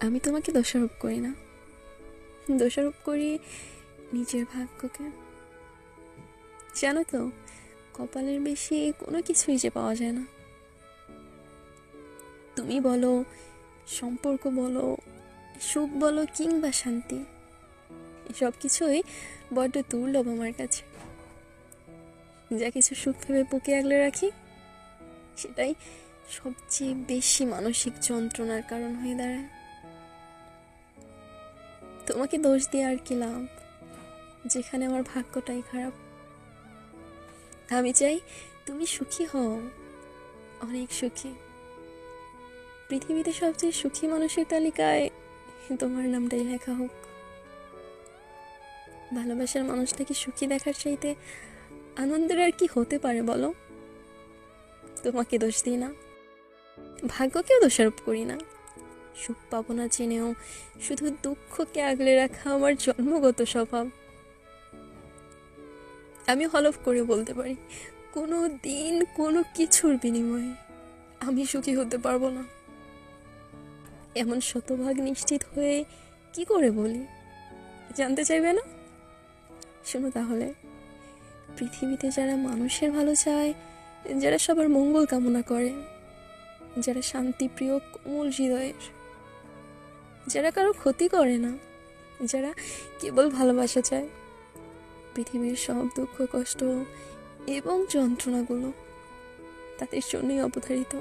আমি তোমাকে দোষারোপ করি না। দোষারোপ করি নিজের ভাগ্যকে। জানো তো, কপালের বেশি কোনো কিছুই যে পাওয়া যায় না। তুমি বলো, সম্পর্ক বলো, সুখ বলো কিংবা শান্তি সব কিছুই বড্ড দুর্লভ আমার কাছে। যা কিছু সুখ ভেবে বুকে আগলে রাখি, সেটাই সবচেয়ে বেশি মানসিক যন্ত্রণার কারণ হয়ে দাঁড়ায়। তোমাকে দোষ দিয়ে আর কি লাভ? যেখানে আমার ভাগ্যটাই খারাপ। আমি চাই তুমি সুখী হও। অনেক সুখী। পৃথিবীতে সবচেয়ে সুখী মানুষের তালিকায় তোমার নামটাই লেখা হোক। ভালোবাসার মানুষটাকে সুখী দেখার চাইতে আনন্দের আর কি হতে পারে বলো? তোমাকে দোষ দিই না। ভাগ্যকেও দোষারোপ করি না। সুখ পাবো না জেনেও। শুধু দুঃখকে আগলে রাখা আমার জন্মগত স্বভাব। আমি হলফ করে বলতে পারি, কোনো দিন কোনো কিছুর বিনিময়ে আমি সুখী হতে পারব না। এমন শতভাগ নিশ্চিত হয়ে কি করে বলি? জানতে চাইবে না? শোনো তাহলে, পৃথিবীতে যারা মানুষের ভালো চায়, যারা সবার মঙ্গল কামনা করে, যারা শান্তিপ্রিয় কোমল হৃদয়ের যারা কারও ক্ষতি করে না, যারা কেবল ভালোবাসা চায়, পৃথিবীর সব দুঃখ, কষ্ট এবং যন্ত্রণাগুলো তাদের জন্যই অবধারিত।